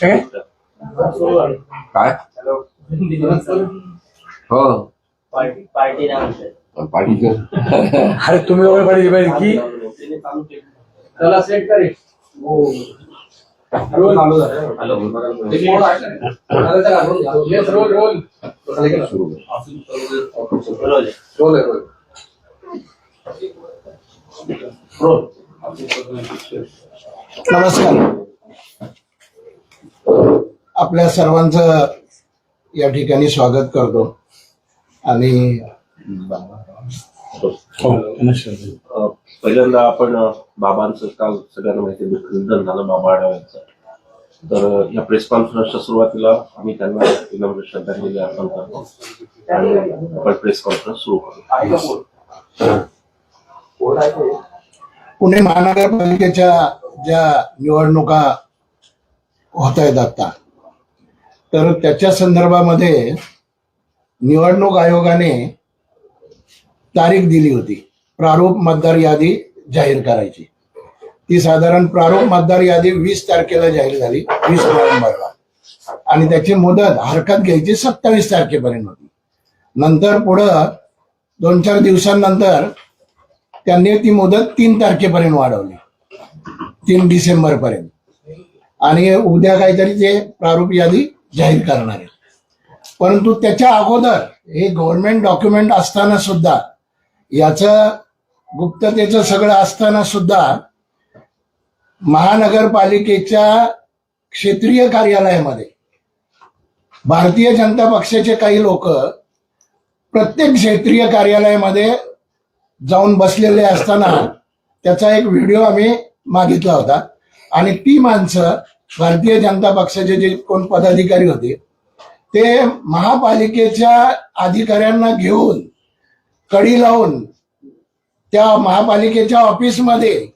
काय काय हो। पार्टी पार्टी नाही म्हणतात पाठीचं अरे तुम्ही वगैरे पाहिजे पाहिजे की? त्याला सेट करे रोल चालू झाला येस रोल रोल सुरू रोल आहे. रोल आहे रोल रोल नमस्कार। आपल्या सर्वांचं या ठिकाणी स्वागत करतो. आणि अ, पहिल्यांदा आपण बाबांचं काल सगळ्यांना माहिती निधन झालं बाबा आढाव यांचं तर या प्रेस कॉन्फरन्सच्या सुरुवातीला आम्ही त्यांना विनम्र श्रद्धांजली अर्पण करतो. आणि आपण प्रेस कॉन्फरन्स सुरू करू. पुणे महानगरपालिकेच्या ज्या निवडणुका होत आहेत आता तर त्याच्या संदर्भामध्ये निवडणूक आयोगाने तारीख दिली होती. प्रारूप मतदार यादी जाहीर करायची. ती साधारण प्रारूप मतदार यादी वीस तारखेला जाहीर झाली वीस नोव्हेंबरला. आणि त्याची मुदत हरकत घ्यायची सत्तावीस तारखेपर्यंत होती. नंतर पुढं दोन चार दिवसांनंतर त्यांनी ती मुदत तीन तारखेपर्यंत वाढवली. तीन डिसेंबर पर्यंत आणि उद्या काहीतरी ते प्रारूप यादी जाहीर करणार आहे. परंतु त्याच्या अगोदर हे गव्हर्नमेंट डॉक्युमेंट असताना सुद्धा याचं गुप्ततेचं सगळं असताना सुद्धा महानगरपालिकेच्या क्षेत्रीय कार्यालयामध्ये भारतीय जनता पक्षाचे काही लोक प्रत्येक क्षेत्रीय कार्यालयामध्ये जाऊन बसलेले असताना त्याचा एक व्हिडिओ आम्ही मागितला होता. आणि ती माणसं भारतीय जनता पक्षाचे जे कोण पदाधिकारी होते ते महापालिकेच्या अधिकाऱ्यांना घेऊन कडी लावून त्या महापालिकेच्या ऑफिसमध्ये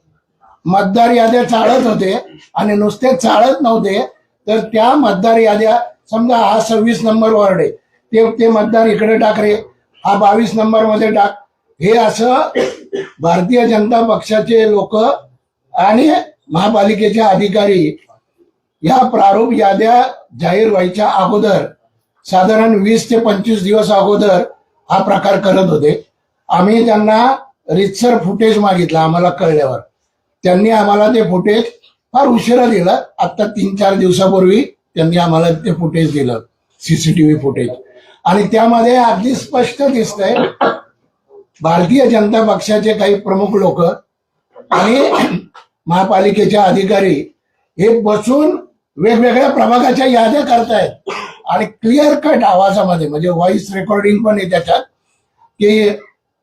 मतदार याद्या चाळत होते आणि नुसते चाळत नव्हते तर त्या मतदार याद्या समजा हा सव्वीस नंबर वॉर्ड आहे ते ते मतदार इकडे टाक रे हा बावीस नंबरमध्ये टाक. हे असं भारतीय जनता पक्षाचे लोक आणि महापालिकेचे अधिकारी या प्रारूप याद्या जाहीर व्हायच्या अगोदर साधारण वीस ते पंचवीस दिवस अगोदर हा प्रकार करत होते. आम्ही त्यांना रितसर फुटेज मागितलं आम्हाला कळल्यावर. त्यांनी आम्हाला ते फुटेज फार उशिरा दिलं. आता तीन चार दिवसापूर्वी त्यांनी आम्हाला ते फुटेज दिलं सीसीटीव्ही फुटेज आणि त्यामध्ये अगदी स्पष्ट दिसतंय भारतीय जनता पक्षाचे काही प्रमुख लोक आणि महापालिकेचे अधिकारी हे बसून वेगवेगळ्या प्रभागाच्या याद्या करतायत. आणि क्लिअर कट आवाजामध्ये म्हणजे व्हॉइस रेकॉर्डिंग पण आहे त्याच्यात की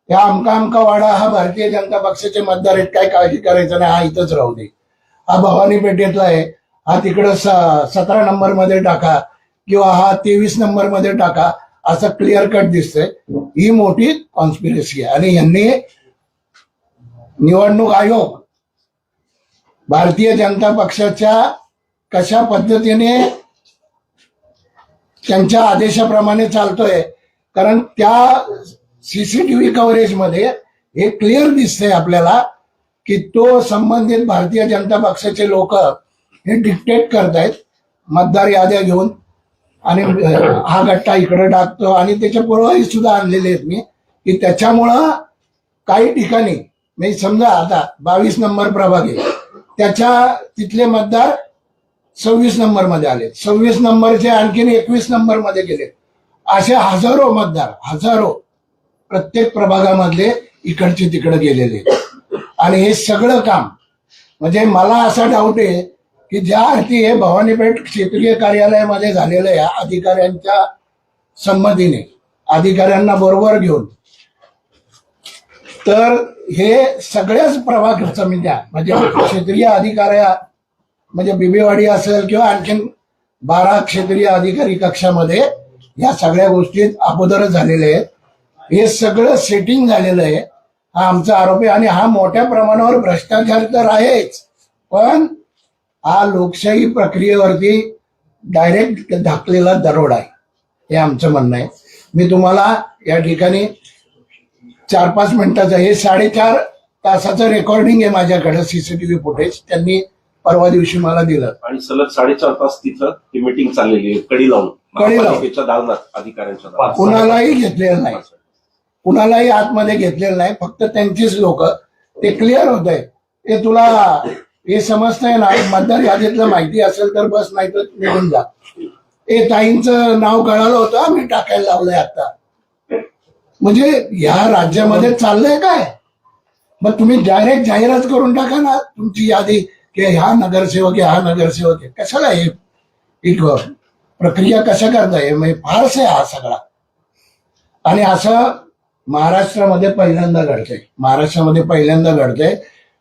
या अमका अमका वाडा हा भारतीय जनता पक्षाचे मतदार आहेत काय काळजी करायचं नाही हा इथंच राहू दे. हा भवानी पेठेतला आहे हा तिकडं स- सतरा नंबरमध्ये टाका किंवा हा तेवीस नंबरमध्ये टाका असं क्लिअर कट दिसतंय. ही मोठी कॉन्स्पिरसी आहे. आणि यांनी निवडणूक आयोग भारतीय जनता पक्षाच्या कशा पद्धतीने त्यांच्या आदेशाप्रमाणे चालतोय कारण त्या सीसीटीव्ही कव्हरेजमध्ये हे क्लिअर दिसतंय आपल्याला की तो संबंधित भारतीय जनता पक्षाचे लोक हे डिक्टेट करतायत मतदार याद्या घेऊन. आणि हा गट्टा इकडे टाकतो आणि त्याच्या पुरावाही सुद्धा आणलेले आहेत मी की त्याच्यामुळं काही ठिकाणी म्हणजे समजा आता बावीस नंबर प्रभाग आहे. त्याच्या तिथले मतदार सव्वीस नंबरमध्ये आले. सव्वीस नंबरचे आणखीन एकवीस नंबरमध्ये गेले. असे हजारो मतदार हजारो प्रत्येक प्रभागामधले इकडचे तिकडे गेलेले. आणि हे सगळं काम म्हणजे मला असा डाऊट आहे की ज्या अर्थी हे भवानीपेठ क्षेत्रीय कार्यालयामध्ये झालेलं आहे अधिकाऱ्यांच्या संमतीने अधिकाऱ्यांना बरोबर घेऊन तर हे सगळ्याच प्रभाग समित्या म्हणजे, म्हणजे क्षेत्रीय अधिकाऱ्या म्हणजे बिबेवाडी असेल किंवा आणखीन बारा क्षेत्रीय अधिकारी कक्षामध्ये या सगळ्या गोष्टी अगोदरच झालेल्या आहेत. हे सगळं सेटिंग झालेलं आहे. हा आमचा आरोप आहे आणि हा मोठ्या प्रमाणावर भ्रष्टाचार तर आहेच. पण हा लोकशाही प्रक्रियेवरती डायरेक्ट धाकलेला दरोडा आहे. हे आमचं म्हणणं आहे. मी तुम्हाला या ठिकाणी चार पाच मिनिटाचं हे साडेचार तासाचं रेकॉर्डिंग आहे माझ्याकडे सीसीटीव्ही फुटेज त्यांनी परवा दिवशी मला दिलं. आणि सलग साडेचार तास तिथं ती मिटिंग चाललेली आहे. कडी लावून. कडी लावून. महापालिकेच्या दालनात अधिकाऱ्यांच्या दालनात. कुणालाही घेतलेलं नाही. कुणालाही आतमध्ये घेतलेलं नाही. फक्त त्यांचीच लोक. ते क्लिअर होत आहे ते तुला हे समजतंय ना मतदार यादीतलं माहिती असेल तर बस नाही तर निघून जा. ए ताईंचं नाव कळालं होतं मी टाकायला लावलंय आता. म्हणजे या राज्यामध्ये चाललंय काय? मग तुम्ही डायरेक्ट जाहिरात करून टाका ना तुमची यादी की ह्या नगरसेवक आहे हा नगरसेवक आहे. कशाला हे एक प्रक्रिया कशा करताय? म्हणजे फारस आहे हा सगळा. आणि असं महाराष्ट्रामध्ये पहिल्यांदा घडतंय. महाराष्ट्रामध्ये पहिल्यांदा घडतंय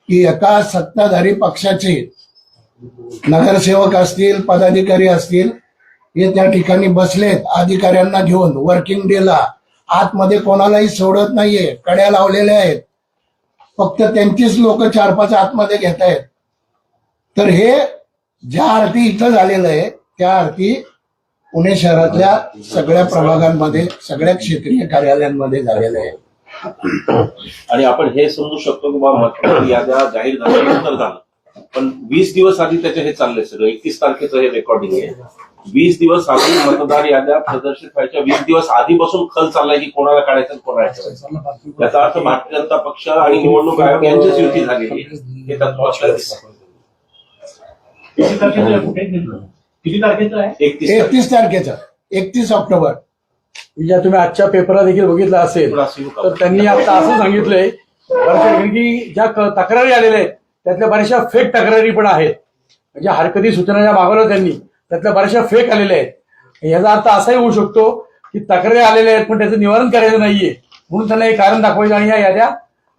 की एका सत्ताधारी पक्षाचे नगरसेवक असतील पदाधिकारी असतील हे त्या ठिकाणी बसलेत अधिकाऱ्यांना घेऊन वर्किंग डेला आतमध्ये कोणालाही सोडत नाहीये कड्या लावलेल्या आहेत. फक्त त्यांचीच लोक चार पाच आतमध्ये घेत आहेत. तर हे ज्या अर्थी इथं झालेलं आहे त्या अर्थी पुणे शहरातल्या सगळ्या प्रभागांमध्ये सगळ्या क्षेत्रीय कार्यालयांमध्ये झालेलं आहे आणि आपण हे समजू शकतो की बाबा याद्या जाहीर झाल्यानंतर झालं. पण वीस दिवस आधी त्याचे हे चाललंय सगळं. एकतीस तारखेचं हे रेकॉर्डिंग आहे. वीस दिवस आधी मतदार याद्या प्रदर्शित व्हायच्या. वीस दिवस आधीपासून खल चाललाय की कोणाला काढायचं आणि कोणाला ठेवायचं याचा अर्थ भारतीय जनता पक्ष आणि निवडणूक आयोग यांचीच युती झालेली. हे. किती तारखेचं आहे? कुठे किती तारखेचं आहे? एकतीस तारखे. एकतीस तारखेचं. एकतीस ऑक्टोबर. ज्या तुम्ही आजच्या पेपरला देखील बघितलं असेल. तर त्यांनी आता असं सांगितलंय की ज्या तक्रारी आलेल्या आहेत त्यातल्या बऱ्याचशा फेक तक्रारी पण आहेत. म्हणजे हरकती सूचना ज्या मागवल्या त्यांनी. त्यातल्या बऱ्याचशा फेक आलेल्या आहेत. याचा अर्थ असाही होऊ शकतो की तक्रारी आलेल्या आहेत पण त्याचं निवारण करायचं नाहीये. म्हणून त्यांना हे कारण दाखवायचं आणि या याद्या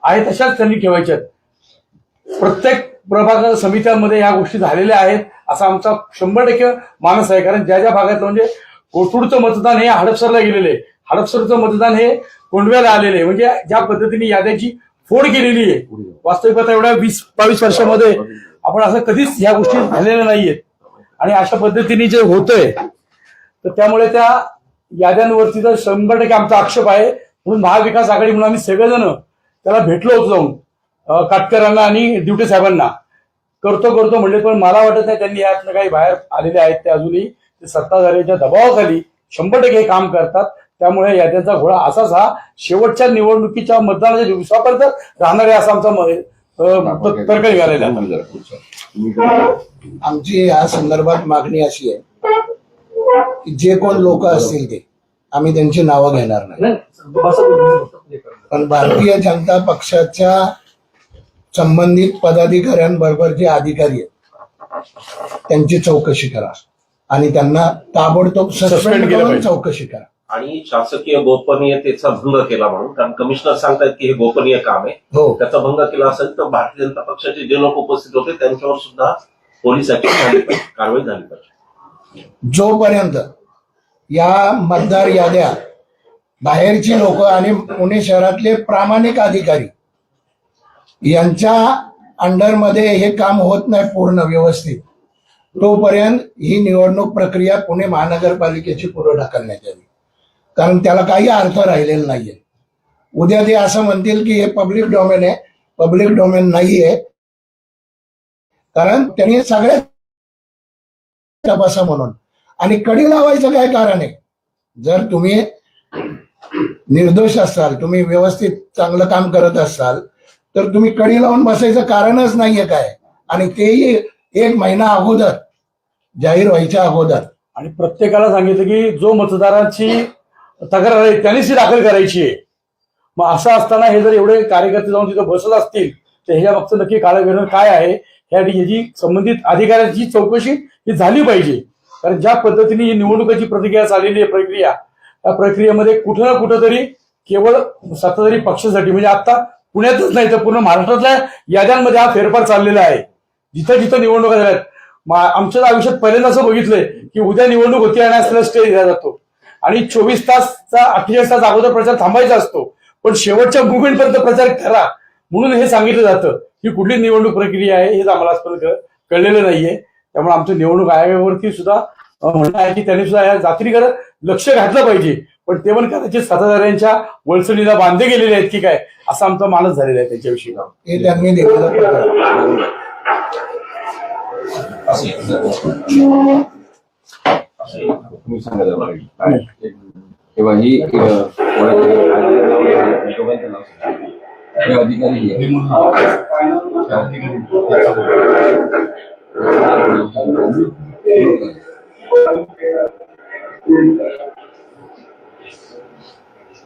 आहेत तशाच त्यांनी ठेवायच्या प्रत्येक प्रभाग समित्यांमध्ये या गोष्टी झालेल्या आहेत असा आमचा शंभर टक्के मानस आहे. कारण ज्या ज्या भागातलं म्हणजे कोथरूडचं मतदान हे हडपसरला गेलेलं आहे. हडपसरचं मतदान हे कोंडव्याला आलेलं आहे. म्हणजे ज्या पद्धतीने याद्याची फोड केलेली आहे. वास्तविकता एवढ्या वीस बावीस वर्षामध्ये आपण असं कधीच ह्या गोष्टी झालेल्या नाहीयेत. आणि अशा पद्धतीने जे होतंय तर त्यामुळे त्या याद्यांवरती तर शंभर टक्के आमचा आक्षेप आहे. म्हणून महाविकास आघाडी म्हणून आम्ही सगळेजण त्याला भेटलो होतो जाऊन काटकरांना आणि ड्युटी साहेबांना. करतो करतो म्हणले पण मला वाटत नाही त्यांनी यातनं काही बाहेर आलेले आहेत ते अजूनही. ते सत्ताधाऱ्यांच्या दबावाखाली शंभर टक्के काम करतात. त्यामुळे याद्यांचा घोडा असाच हा. शेवटच्या निवडणुकीच्या मतदानाच्या दिवसापर्यंत राहणार आहे असा आमचा तर्क निघालेला आमची या संदर्भात मागणी अशी आहे की जे कोण लोक असतील ते आम्ही त्यांची नावं घेणार नाही. पण भारतीय जनता पक्षाच्या संबंधित पदाधिकाऱ्यांबरोबर जे अधिकारी आहेत त्यांची चौकशी करा आणि त्यांना ताबडतोब सस्पेंड करून. चौकशी करा. आणि शासकीय गोपनीयतेचा भंग केला म्हणून कारण कमिशनर सांगतायत की हे गोपनीय काम आहे. हो. त्याचा भंग केला असेल तर भारतीय जनता पक्षाचे जे लोक उपस्थित होते त्यांच्यावर सुद्धा पोलीस ऍक्शन झाली पाहिजे कारवाई झाली पाहिजे. जोपर्यंत या मतदार याद्या बाहेरची लोक आणि पुणे शहरातले प्रामाणिक अधिकारी यांच्या अंडरमध्ये हे काम होत नाही पूर्ण व्यवस्थित तोपर्यंत ही निवडणूक प्रक्रिया पुणे महानगरपालिकेची पुढे ढकलण्यात यावी. कारण त्याला काही अर्थ राहिलेला नाहीये. उद्या ते असं म्हणतील की हे पब्लिक डोमेन आहे. पब्लिक डोमेन नाहीये. कारण त्यांनी सगळ्यात तपासा म्हणून. आणि कडी लावायचं काय कारण आहे? जर तुम्ही निर्दोष असाल तुम्ही व्यवस्थित चांगलं काम करत असाल तर तुम्ही कडी लावून बसायचं कारणच नाहीये काय? आणि तेही एक महिना अगोदर जाहीर व्हायच्या अगोदर. आणि प्रत्येकाला सांगितलं की जो मतदारांची तक्रार आहे त्यांनीच ती दाखल करायची आहे. मग असं असताना हे जर एवढे कार्यकर्ते जाऊन तिथं बसत असतील तर ह्या मागचं नक्की काळं काय आहे? ह्यासाठी ह्याची संबंधित अधिकाऱ्यांची चौकशी ही झाली पाहिजे. कारण ज्या पद्धतीने ही निवडणुकीची प्रतिक्रिया चाललेली आहे प्रक्रिया त्या प्रक्रियेमध्ये कुठं ना कुठं तरी केवळ सत्ताधारी पक्षासाठी म्हणजे आता पुण्यातच नाही तर पूर्ण महाराष्ट्रातल्या याद्यांमध्ये हा फेरफार चाललेला आहे. जिथं जिथं निवडणुका झाल्यात. आमच्या आयुष्यात पहिल्यांदा असं बघितलंय की उद्या निवडणूक होती आणि असलेला स्टे दिला जातो. आणि चोवीस तासचा अठ्ठेचाळीस तास अगोदर प्रचार थांबायचा असतो पण शेवटच्या मुवमेंट पर्यंत प्रचार करा म्हणून हे सांगितलं जातं. ही कुठली निवडणूक प्रक्रिया आहे हेच आम्हाला आजपर्यंत कळ- कळलेलं नाहीये. त्यामुळे आमचं निवडणूक आयोगावरती सुद्धा म्हणणं आहे की त्यांनी सुद्धा या जातीकडे लक्ष घातलं पाहिजे. पण ते पण कदाचित सत्ताधाऱ्यांच्या वळसणीला बांधले गेलेले आहेत की काय असा आमचा मानस झालेला आहे त्यांच्याविषयी. हे त्यांनी तुम्ही सांगा जरा मला. काय? तेव्हा ही आहे. हे अधिकारी आहे.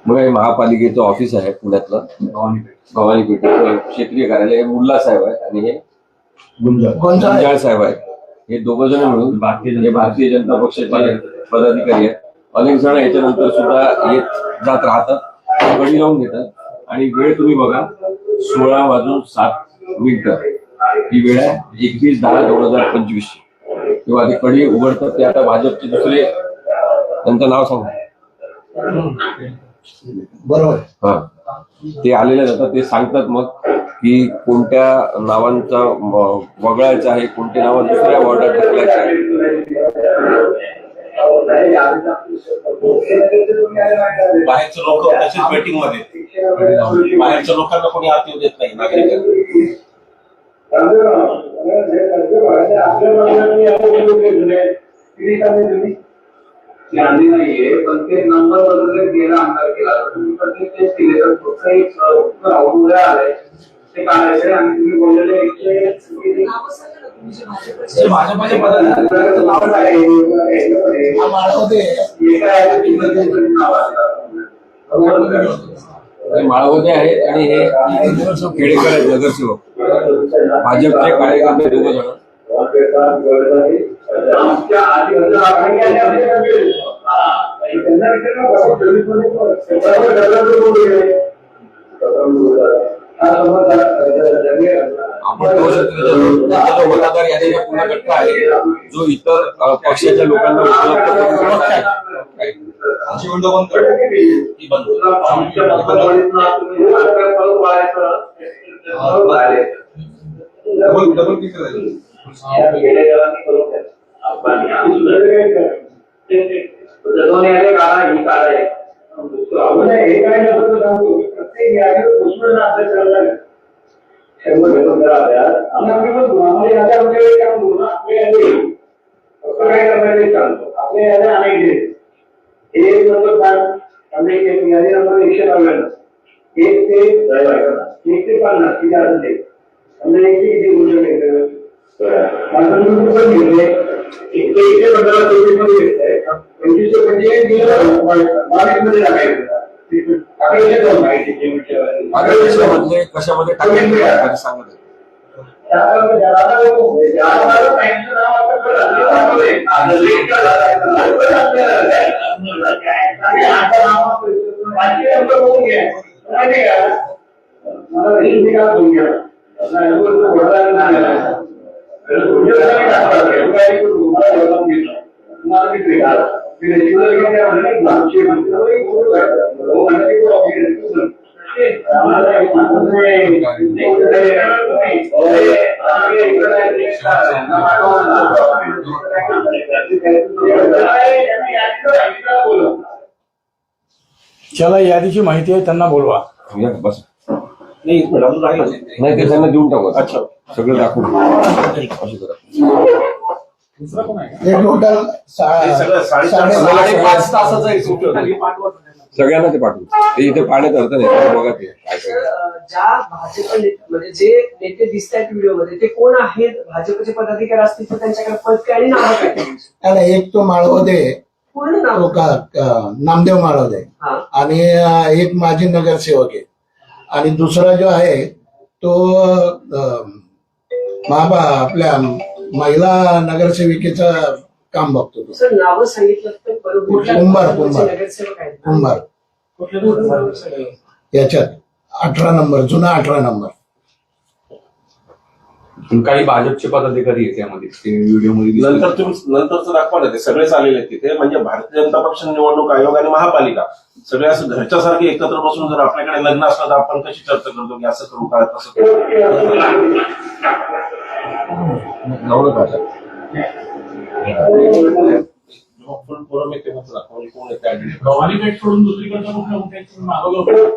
मग हे महापालिकेचं ऑफिस आहे पुण्यातलं भवानी पेठ क्षेत्रीय कार्यालय हे मुल्ला साहेब आहे आणि हे गुंजाळ साहेब आहेत हे दोघ जण मिळून हे भारतीय जनता पक्षाचे पदाधिकारी आहेत. अनेक जण याच्यानंतर सुद्धा येत जात राहतात. कडी लावून घेतात. आणि वेळ तुम्ही बघा सोळा वाजून सात मिनिटं. ही वेळ आहे एकवीस दहा दोन हजार पंचवीस किंवा ते कडी उघडतात. ते आता भाजपचे दुसरे त्यांचं नाव सांगा. बरोबर. हा. ते आलेले जातात ते सांगतात मग की कोणत्या नावांचा वगळायचं आहे कोणत्या नावं दुसऱ्या वॉर्डात ढकलायचं आहे बाहेरचे लोक तसेच वेटिंगमध्ये. बाहेरच्या लोकांना कोणी आत येऊ देत नाही नागरिकांना गांधी नाहीये पण ते नंबर वगैरे गेला अंदाज केला. तर तुम्ही प्रत्येक तेच केले तर फक्त एक उत्तर अवघड आलंय. ते काढायचे आणि तुम्ही बोललेले एकशे? ते भाजपाचे आहे, हा ते. हे माळवदे आहेत आणि हे खेडेकर आहेत नगरसेवक. भाजपचे कार्यकर्ते दोघ जण. आमच्या आधी आपण यादीचा आहे जो इतर पक्षाच्या लोकांना उपलब्ध करून. अशी विंडो बंद कर? ती बंद. डबल डबल क्लिक करायचं. आपण हे काय प्रत्येक आम्ही म्हणतो, ना, असं काय एक एक ते एक ते पन्नास किती असेल ते म्हणजे एक? ते किती गोष्ट माझं तुम्ही पण घेतले एक ते पंधरा चोवीसमध्ये घेतलंय पंचवीसशे पंचेचाळीस गेलं टाकायचं कशामध्ये टाकायचं सांगत आहे. ज्याला यादीची माहिती आहे त्यांना बोलवा. बस. नाही एक मिनिट, अजून राहिलं. नाही ते त्यांना देऊन टाकू. अच्छा. सगळं दाखवून असं करा. दुसरा कोण आहे? हे टोटल हे सगळं साडेचार साडेपाच तासाचं एक सुट्ट सगळ्यांना ते पाठवू. ते इथे पाण्यात अर्थ नाही बघा ते काय ज्या भाजप नेते म्हणजे जे नेते दिसत आहेत व्हिडिओमध्ये ते कोण आहेत? भाजपचे पदाधिकारी असतील तर त्यांच्याकडे पद काय आणि नाव काय? त्यांची? आणि एक तो माळवदे. पूर्ण तो नाव का का- नामदेव माळवदे. हा. आणि अं, एक माजी नगरसेवक आहे. आणि दुसरा जो आहे तो महाबा आपल्या महिला नगरसेविकेचं काम बघतो तो. कुंभार, कुंभार. कुंभार. याच्यात अठरा नंबर जुना अठरा नंबर. काही भाजपचे पदाधिकारी आहेत त्यामध्ये ते व्हिडिओमध्ये. नंतर तुम्ही नंतरच दाखवा ते सगळेच आलेले आहेत तिथे. म्हणजे भारतीय जनता पक्ष निवडणूक आयोग आणि महापालिका. सगळे असं घरच्यासारखे एकत्र बसून जर आपल्याकडे लग्न असलं तर आपण कशी चर्चा करतो की असं करू का तसं करू फुल फोरम कोण येते आणि भवानी पेठ सोडून दुसरीकडचा कुठला कुठे मागवलं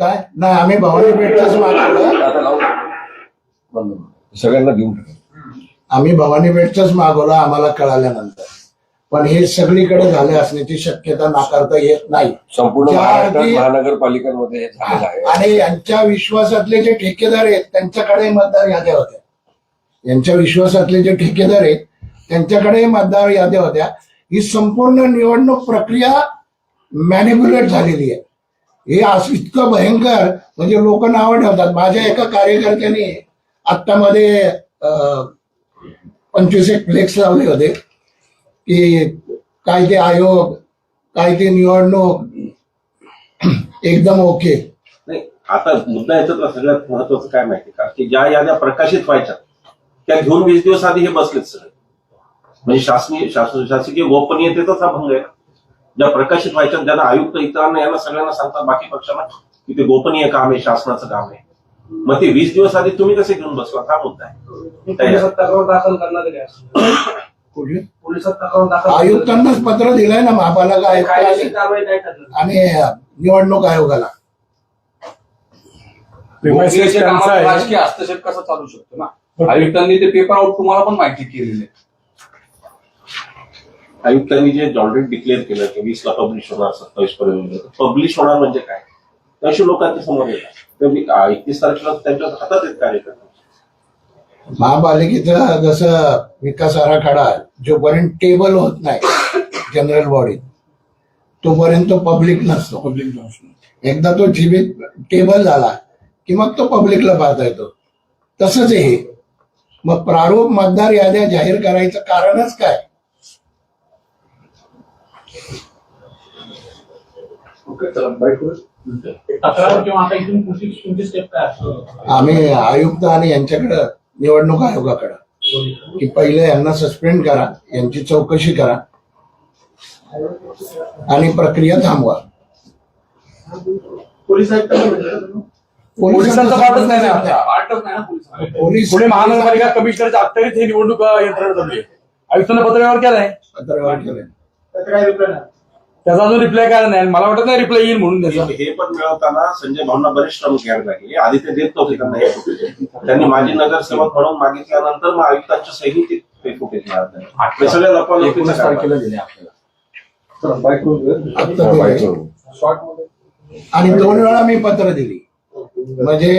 काय? नाही आम्ही भवानी पेठच मागवलं आता लावू. बंद. सगळ्यांना देऊन टाका आम्ही भवानी पेठच मागवलं आम्हाला कळाल्यानंतर. पण हे सगळीकडे झाले असण्याची शक्यता नाकारता येत नाही. संपूर्ण महाराष्ट्रात महानगरपालिकांमध्ये हे झालेलं आहे. आणि यांच्या विश्वासातले जे ठेकेदार आहेत त्यांच्याकडे मतदार याद्या होत्या. यांच्या विश्वासातले जे ठेकेदार आहेत त्यांच्याकडे मतदार याद्या होत्या. ही संपूर्ण निवडणूक प्रक्रिया मॅनिप्युलेट झालेली आहे. हे असं इतकं भयंकर म्हणजे लोक नावं ठेवतात. माझ्या एका कार्यकर्त्याने आत्ता मध्ये पंचवीस एक फ्लेक्स लावले होते की काय ते आयोग काय ते निवडणूक एकदम ओके. नाही आता मुद्दा याच्यातला सगळ्यात महत्वाचं काय माहिती का? की ज्या याद्या प्रकाशित व्हायच्या त्या घेऊन वीस दिवस आधी हे बसलेत सगळे. म्हणजे शासनीय शासन शासकीय गोपनीयतेचाच हा भंग आहे ज्या प्रकाशित व्हायच्या ज्यांना आयुक्त इतरांना यांना सगळ्यांना सांगतात बाकी पक्षांना की ते गोपनीय काम आहे शासनाचं काम आहे. मग ते वीस दिवस आधी तुम्ही कसे घेऊन बसला? हा मुद्दा आहे. पोलिसात तक्रार दाखल करणार कुठले पोलिसात तक्रार दाखल आयुक्तांनाच पत्र दिलंय ना महापालिका आयुक्त कायदेशीर आणि- कारवाई काय करणार. आणि निवडणूक आयोगाला. त्यांचा आहे. राजकीय हस्तक्षेप कसा चालू शकतो ना? आयुक्तांनी ते पेपर आउट तुम्हाला पण माहिती केलेली आहे. आयुक्तांनी जे ऑलरेडी डिक्लेअर केलं की वीसला पब्लिश होणार सत्तावीस पर्यंत पब्लिश होणार म्हणजे काय? तशी लोकांच्या समोर येतात एकतीस तारखेला त्यांच्या हातात आहेत कार्यक्रम महापालिकेचा जसं विकास आराखडा जोपर्यंत टेबल होत नाही जनरल बॉडीत तोपर्यंत पब्लिक नसतो. पब्लिक एकदा तो जीवित टेबल झाला की मग तो पब्लिकला पाहता येतो. तसंच आहे हे. मग प्रारूप मतदार याद्या जाहीर करायचं कारणच काय? तक्रार किंवा आता आम्ही आयुक्त आणि यांच्याकडं निवडणूक आयोगाकडं. की पहिले यांना सस्पेंड करा यांची चौकशी करा. आणि प्रक्रिया थांबवा? पोलिसांचा पाठच नाही ना? आता. पोलीस पुणे महानगरपालिका कमिशनरच्या अखत्यारीत ही निवडणूक यंत्रणा चालली आहे. आयुक्तांना पत्र व्यवहार केलाय? पत्रव्यवहार केलंय. त्याचा अजून रिप्लाय काय नाही मला वाटत नाही रिप्लाय येईल म्हणून त्याचा. हे पण मिळवताना संजय भावना बरेच श्रम घ्यायला लागले. आधी ते देत नव्हते त्यांना हे फुटेज त्यांनी माझी नगरसेवक म्हणून मागितल्यानंतर मग आयुक्तांच्या सही ते- फुटेज मिळालं हे सगळ्या एकोणीस. तारखेला दिले आपल्याला. आणि दोन वेळा मी पत्र दिली. म्हणजे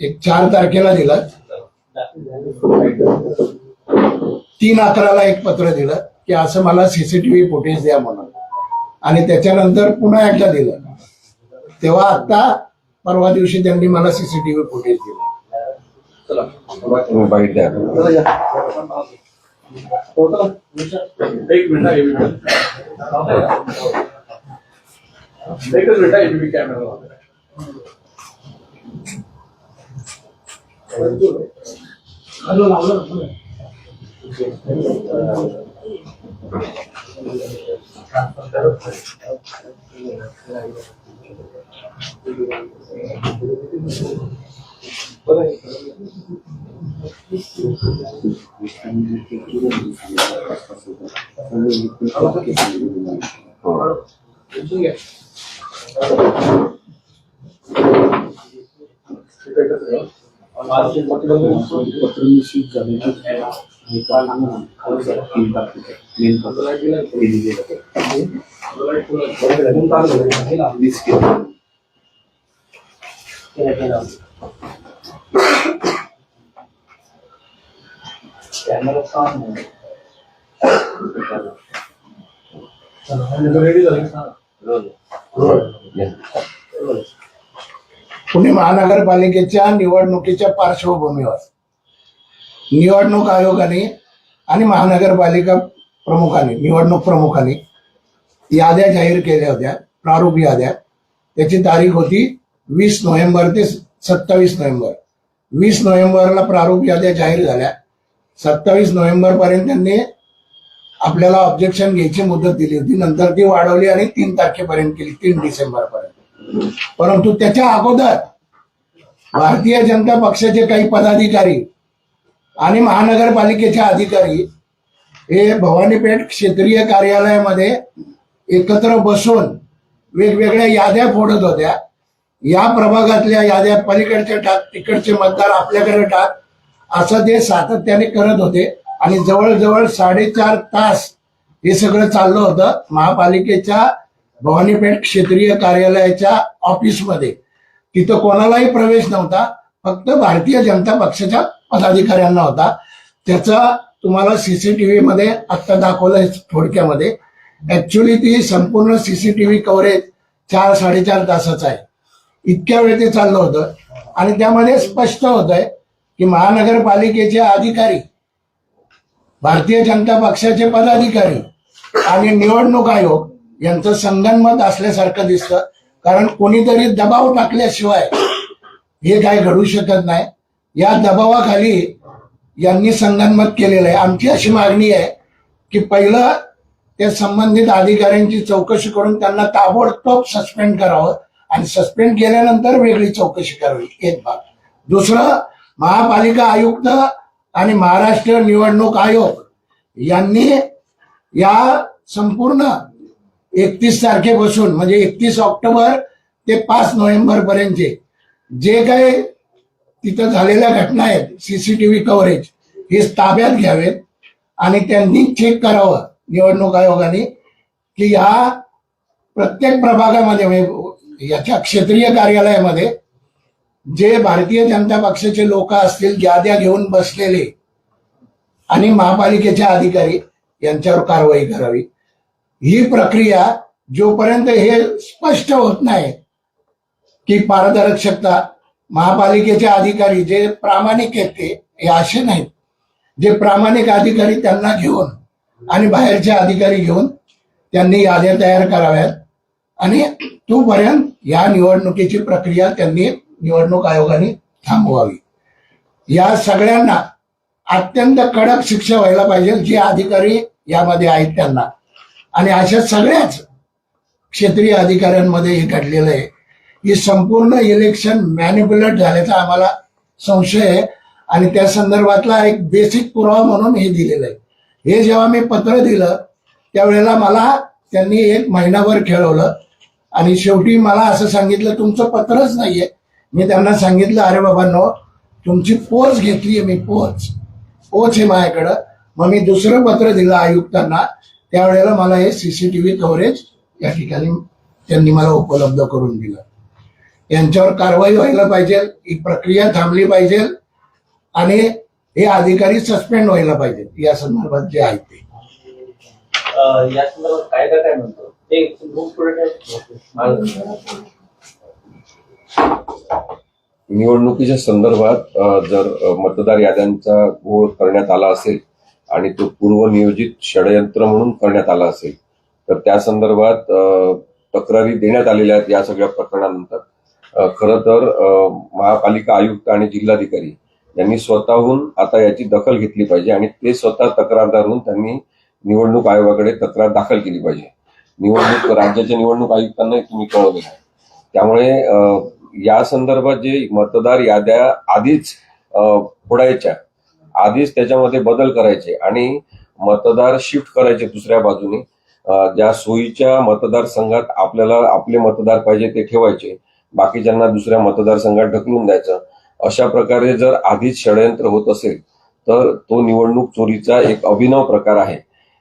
एक चार तारखेला दिलं. तीन अकराला एक पत्र दिलं की असं मला सीसीटीव्ही फुटेज द्या म्हणून. आणि त्याच्यानंतर पुन्हा एकदा दिलं. तेव्हा आता परवा दिवशी त्यांनी मला सीसीटीव्ही फुटेज दिलं. बाईट द्या. एक मिनिट एक मिनिट एकच मिनिट एबीपी कॅमेरा रेडी झाले पुणे महानगरपालिकेच्या निवडणुकीच्या पार्श्वभूमीवर. निवडणूक आयोगाने आणि महानगरपालिका प्रमुखांनी निवडणूक प्रमुखांनी याद्या जाहीर केल्या होत्या प्रारूप याद्या. त्याची तारीख होती वीस नोव्हेंबर ते सत्तावीस नोव्हेंबर. वीस नोव्हेंबरला प्रारूप याद्या जाहीर झाल्या. सत्तावीस नोव्हेंबरपर्यंत त्यांनी आपल्याला ऑब्जेक्शन घ्यायची मुदत दिली होती. नंतर ती वाढवली आणि तीन तारखेपर्यंत केली तीन डिसेंबरपर्यंत. परंतु त्याच्या अगोदर भारतीय जनता पक्षाचे काही पदाधिकारी आणि महानगरपालिकेचे अधिकारी हे भवानीपेठ क्षेत्रीय कार्यालयामध्ये एकत्र बसून वेगवेगळ्या याद्या फोडत होत्या. या प्रभागातल्या याद्या पलीकडच्या टाक तिकडचे मतदार आपल्याकडे टाक असं ते सातत्याने करत होते. आणि जवळजवळ साडेचार तास हे सगळं चाललं होतं. महापालिकेच्या भवानीपेठ क्षेत्रीय कार्यालयाच्या ऑफिसमध्ये. तिथं कोणालाही प्रवेश नव्हता. फक्त भारतीय जनता पक्षाच्या पदाधिकाऱ्यांना होता. त्याचा तुम्हाला सीसीटीव्ही मध्ये आत्ता दाखवलंय थोडक्यामध्ये. ऍक्च्युली ती संपूर्ण सीसीटीव्ही कव्हरेज चार साडेचार तासाचं आहे. इतक्या वेळ ते चाललं होतं. आणि त्यामध्ये स्पष्ट होत आहे की महानगरपालिकेचे अधिकारी भारतीय जनता पक्षाचे पदाधिकारी आणि निवडणूक आयोग यांचं संगनमत असल्यासारखं दिसतं. कारण कोणीतरी दबाव टाकल्याशिवाय हे काय घडू शकत नाही. या दबावाखाली यांनी संगनमत केलेलं आहे. आमची अशी मागणी आहे की पहिलं त्या संबंधित अधिकाऱ्यांची चौकशी करून त्यांना ताबडतोब सस्पेंड करावं आणि सस्पेंड केल्यानंतर वेगळी चौकशी करावी. एक भाग. दुसरं महापालिका आयुक्त आणि महाराष्ट्र निवडणूक आयोग यांनी या संपूर्ण एकतीस तारखेपासून म्हणजे एकतीस ऑक्टोबर ते पाच नोव्हेंबर पर्यंतचे जे काही तिथं झालेल्या घटना आहेत सीसीटीव्ही कव्हरेज हे ताब्यात घ्यावेत आणि त्यांनी चेक करावं निवडणूक आयोगाने की या प्रत्येक प्रभागामध्ये म्हणजे याच्या क्षेत्रीय कार्यालयामध्ये जे भारतीय जनता पक्षाचे लोक असतील याद्या घेऊन बसलेले आणि महापालिकेचे अधिकारी यांच्यावर कारवाई करावी. ही प्रक्रिया जोपर्यंत हे स्पष्ट होत नाही की पारदर्शकता महापालिकेचे अधिकारी जे प्रामाणिक आहेत ते हे असे नाहीत. जे प्रामाणिक अधिकारी त्यांना घेऊन आणि बाहेरचे अधिकारी घेऊन त्यांनी याद्या तयार कराव्यात आणि तोपर्यंत या निवडणुकीची प्रक्रिया त्यांनी निवडणूक आयोगाने थांबवावी. या सगळ्यांना अत्यंत कडक शिक्षा व्हायला पाहिजे जे अधिकारी यामध्ये आहेत त्यांना. आणि अशा सगळ्याच क्षेत्रीय अधिकाऱ्यांमध्ये हे घडलेलं आहे. ही संपूर्ण इलेक्शन मॅनिप्युलेट झाल्याचा आम्हाला संशय आहे. आणि त्या संदर्भातला एक बेसिक पुरावा म्हणून हे दिलेलं आहे. हे जेव्हा मी पत्र दिलं त्यावेळेला मला त्यांनी एक महिनाभर खेळवलं. आणि शेवटी मला असं सांगितलं तुमचं पत्रच नाहीये. मी त्यांना सांगितलं अरे बाबांनो तुमची पोच घेतली आहे मी पोच. पोच आहे माझ्याकडं. मग मी दुसरं पत्र दिलं आयुक्तांना. त्यावेळेला मला हे सीसीटीव्ही कव्हरेज या ठिकाणी त्यांनी मला उपलब्ध करून दिलं. यांच्यावर कारवाई व्हायला पाहिजे ही प्रक्रिया थांबली पाहिजे आणि हे अधिकारी सस्पेंड व्हायला पाहिजे या संदर्भात जे आहेत ते. निवडणुकीच्या संदर्भात जर मतदार याद्यांचा घोळ करण्यात आला असेल आणि तो पूर्वनियोजित षडयंत्र म्हणून करण्यात आला असेल. तर त्या संदर्भात तक्रारी देण्यात आलेल्या आहेत या सगळ्या प्रकरणानंतर. खर खरं तर महापालिका आयुक्त आणि जिल्हाधिकारी यांनी स्वतःहून आता याची दखल घेतली पाहिजे आणि ते स्वतः तक्रारदार होऊन त्यांनी निवडणूक आयोगाकडे तक्रार दाखल केली पाहिजे. निवडणूक राज्याच्या निवडणूक आयुक्तांनाही तुम्ही कळवले आहे. त्यामुळे या संदर्भात जे मतदार याद्या आधीच अ, फोडायच्या आधीच त्याच्यामध्ये बदल करायचे आणि मतदार शिफ्ट करायचे दुसऱ्या बाजूने. ज्या सोयीच्या मतदारसंघात आपल्याला आपले मतदार पाहिजे ते ठेवायचे. बाकीच्यांना दुसऱ्या मतदारसंघात ढकलून द्यायचं. अशा प्रकारे जर आधीच षडयंत्र होत असेल तर तो निवडणूक चोरीचा एक अभिनव प्रकार आहे.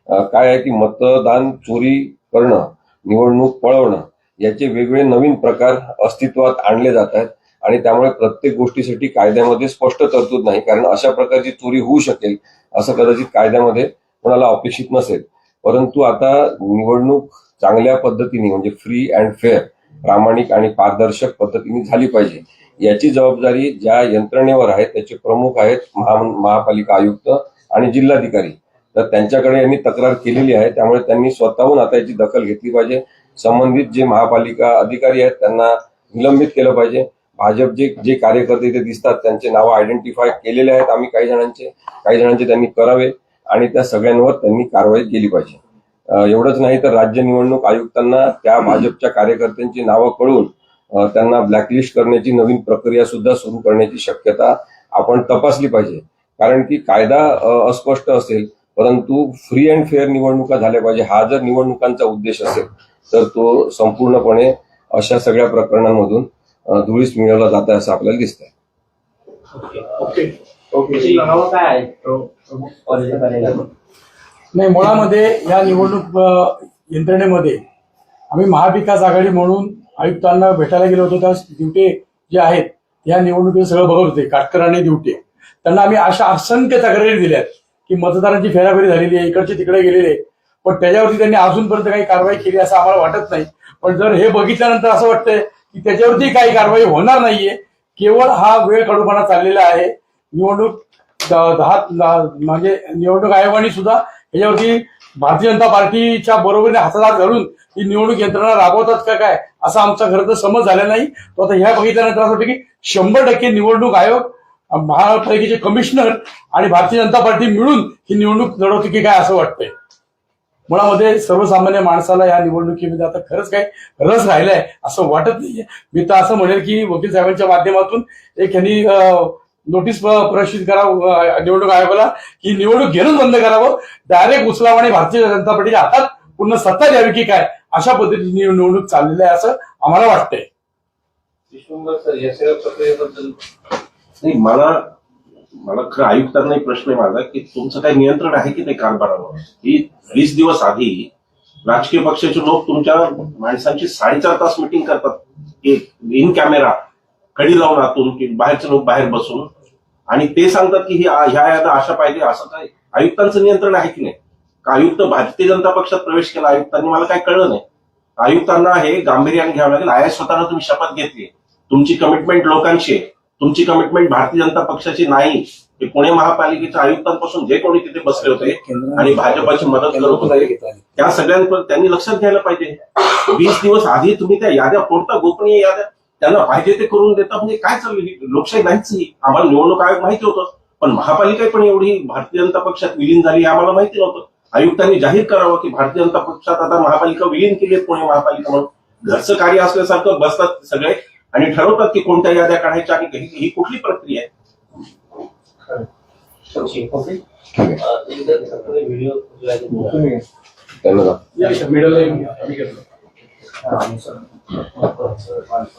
काय आहे की मतदान चोरी करणं निवडणूक पळवणं याचे वेगवेगळे नवीन प्रकार अस्तित्वात आणले जात आहेत. आणि त्यामुळे प्रत्येक गोष्टीसाठी कायद्यामध्ये स्पष्ट तरतूद नाही कारण अशा प्रकारची चोरी होऊ शकेल असं कदाचित कायद्यामध्ये कोणाला अपेक्षित नसेल. परंतु आता निवडणूक चांगल्या पद्धतीने म्हणजे फ्री अँड फेअर प्रामाणिक आणि पारदर्शक पद्धतीने झाली पाहिजे. याची जबाबदारी ज्या यंत्रणेवर आहे त्याचे प्रमुख आहेत महा महापालिका आयुक्त आणि जिल्हाधिकारी. तर त्यांच्याकडे यांनी तक्रार केलेली आहे त्यामुळे त्यांनी स्वतःहून आता याची दखल घेतली पाहिजे. संबंधित जे महापालिका अधिकारी आहेत त्यांना निलंबित केलं पाहिजे. भाजप जे जे कार्यकर्ते इथे दिसतात त्यांचे नावं आयडेंटिफाय केलेले आहेत आम्ही काही जणांचे. काही जणांचे त्यांनी करावे आणि त्या सगळ्यांवर त्यांनी कारवाई केली पाहिजे. एवढंच नाही तर राज्य निवडणूक आयुक्तांना त्या भाजपच्या कार्यकर्त्यांची नावं कळून त्यांना ब्लॅकलिस्ट करण्याची नवीन प्रक्रिया सुद्धा सुरू करण्याची शक्यता आपण तपासली पाहिजे. कारण की कायदा अस्पष्ट असेल परंतु फ्री अँड फेअर निवडणुका झाल्या पाहिजे. हा जर निवडणुकांचा उद्देश असेल तर तो संपूर्णपणे अशा सगळ्या प्रकरणांमधून धुळीस मिळवला जात आहे असं आपल्याला दिसतंय. ओके. ओके. त्याची नावं काय आहे कार्यालयात. नाही मुळामध्ये या निवडणूक यंत्रणेमध्ये आम्ही महाविकास आघाडी म्हणून आयुक्तांना भेटायला गेलो होतो. त्या दिवटे जे आहेत या निवडणुकीचं सगळं बघत होते. काटकर आणि दिवटे त्यांना आम्ही अशा असंख्य तक्रारी दिल्यात की मतदारांची फेराफेरी झालेली आहे इकडचे तिकडे गेलेले. पण त्याच्यावरती त्यांनी अजूनपर्यंत काही कारवाई केली असं आम्हाला वाटत नाही. पण जर हे बघितल्यानंतर असं वाटतंय की त्याच्यावरती काही कारवाई होणार नाहीये. केवळ हा वेळ कडूपणा चाललेला आहे. निवडणूक दहा म्हणजे निवडणूक आयोगाने सुद्धा याच्यावरती भारतीय जनता पार्टीच्या बरोबरीने हातात घालून ही निवडणूक यंत्रणा राबवतात का काय असा आमचा खरं तर समज झाला नाही. तो आता ह्या बघितल्यानंतर असं वाटतं की शंभर टक्के निवडणूक आयोग महापालिकेचे कमिशनर आणि भारतीय जनता पार्टी मिळून ही निवडणूक लढवते की काय असं वाटतंय. मुळामध्ये सर्वसामान्य माणसाला या निवडणुकीमध्ये आता खरंच काय रस राहिलाय असं वाटत नाहीये. मी तर असं म्हणेल की वकील साहेबांच्या माध्यमातून एक यांनी नोटीस प्रसिद्ध करावं निवडणूक आयोगाला की निवडणूक घेणं बंद करावं. डायरेक्ट उचलावं आणि भारतीय जनता पार्टीच्या हातात पुन्हा सत्ता द्यावी की काय? अशा पद्धतीने निवडणूक चाललेली आहे असं आम्हाला वाटतंय. सर या प्रक्रियेबद्दल. नाही मला मला खरं आयुक्तांनाही प्रश्न आहे माझा की तुमचं काही नियंत्रण आहे की ते कारभारावर ही वीस दिवस आधी राजकीय पक्षाचे लोक तुमच्या माणसांची साडेचार तास मिटिंग करतात. एक इन कॅमेरा कडी लावून आतून की बाहेरचे लोक बाहेर बसून. आणि ते सांगतात की ही ह्या यादा अशा पाहिजे असं काय? आयुक्तांचं नियंत्रण आहे की नाही? का आयुक्त भारतीय जनता पक्षात प्रवेश केला? आयुक्तांनी मला काय कळलं नाही. आयुक्तांना हे गांभीर्याने घ्यावं लागेल. आय स्वतःला तुम्ही शपथ घेतली. तुमची कमिटमेंट लोकांशी आहे. तुमची कमिटमेंट भारतीय जनता पक्षाची नाही ते पुणे महापालिकेच्या आयुक्तांपासून जे कोणी तिथे बसले होते आणि भाजपाची मदत करत होते त्या सगळ्यांवर त्यांनी लक्षात घ्यायला पाहिजे वीस दिवस आधी तुम्ही त्या याद्या फोडता गोपनीय याद्या त्यांना पाहिजे ते करून देता म्हणजे काय चालू आहे? लोकशाही नाहीच ही. आम्हाला निवडणूक आयोग माहिती होतं पण महापालिका पण एवढी भारतीय जनता पक्षात विलीन झाली हे आम्हाला माहिती नव्हतं आयुक्तांनी जाहीर करावं की भारतीय जनता पक्षात आता महापालिका विलीन केली पुणे महापालिका म्हणून घरचं कार्य असल्यासारखं बसतात सगळे आणि ठरवतात की कोणत्या याद्या काढायच्या आणि ही ही कुठली प्रक्रिया आहे.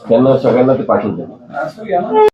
त्यांना सगळ्यांना ते पाठवून द्या.